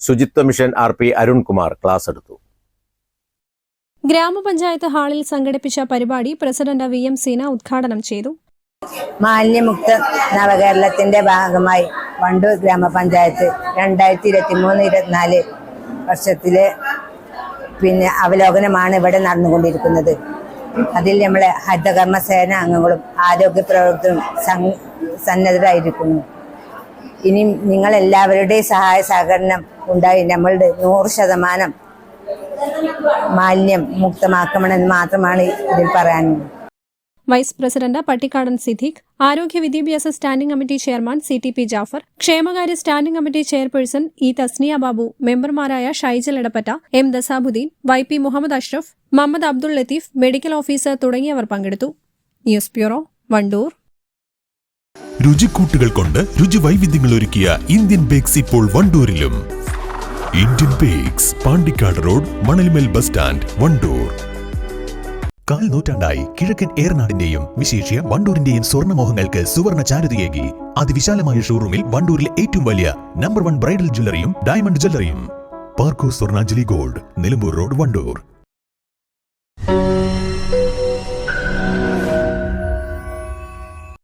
ശുചിത്വ mission R P Arunkumar class എടുത്തു. ഗ്രാമപഞ്ചായത്ത് ഹാളിൽ സംഘടിപ്പിച്ച പരിപാടി പ്രസിഡന്റ് വി എം സീന ഉദ്ഘാടനം ചെയ്തു. മാലിന്യമുക്ത നവകേരളത്തിന്റെ ഭാഗമായി വണ്ടൂർ ഗ്രാമപഞ്ചായത്ത് രണ്ടായിരത്തി ഇരുപത്തി മൂന്ന് ഇരുപത്തിനാല് വർഷത്തിലെ പിന്നെ അവലോകനമാണ് ഇവിടെ നടന്നുകൊണ്ടിരിക്കുന്നത്. അതിൽ നമ്മളെ ഹരിതകർമ്മ സേന അംഗങ്ങളും ആരോഗ്യ പ്രവർത്തകരും സന്നദ്ധരായിരിക്കുന്നു. ഇനി നിങ്ങൾ എല്ലാവരുടെയും സഹായ സഹകരണം ഉണ്ടായി. നമ്മളുടെ നൂറ് ശതമാനം മാലിന്യം മുക്തമാക്കണമെന്ന് മാത്രമാണ് ഇതിൽ പറയാനുള്ളത്. വൈസ് പ്രസിഡന്റ് പട്ടിക്കാടൻ സിദ്ദീഖ് ആരോഗ്യ വിദ്യാഭ്യാസ standing committee chairman C T P Jafar ക്ഷേമകാര്യ standing committee chairperson E Tasnia Babu മെമ്പർമാരായ Shaijal Edappatta M Dasabuddin Y P Muhammad Ashraf Muhammad Abdul Latheef medical officer തുടങ്ങിയവർ പങ്കെടുത്തു. News bureau Vandoor. രുചിക്കൂട്ടുകൾ കൊണ്ട് രുചി വൈവിധ്യങ്ങൾ ഒരുക്കിയ ഇന്ത്യൻ ബേക്സ് ഇപ്പോൾ വണ്ടൂരിലും. Indian bakes Pandikkad road Manalmel bus stand Vandoor കാൽ നൂറ്റാണ്ടായി കിഴക്കൻ ഏറനാടിന്റെയും വിശേഷ്യ വണ്ടൂരിന്റെയും സ്വർണമോഹങ്ങൾക്ക് സുവർണ ചാരുതയേകി. അതിവിശാലമായ ഷോറൂമിൽ വണ്ടൂരിലെ ഏറ്റവും വലിയ നമ്പർ വൺ ബ്രൈഡൽ ജ്വല്ലറിയും diamond ജ്വല്ലറിയും. Parco Swarnanjali gold Nilambur road Vandoor.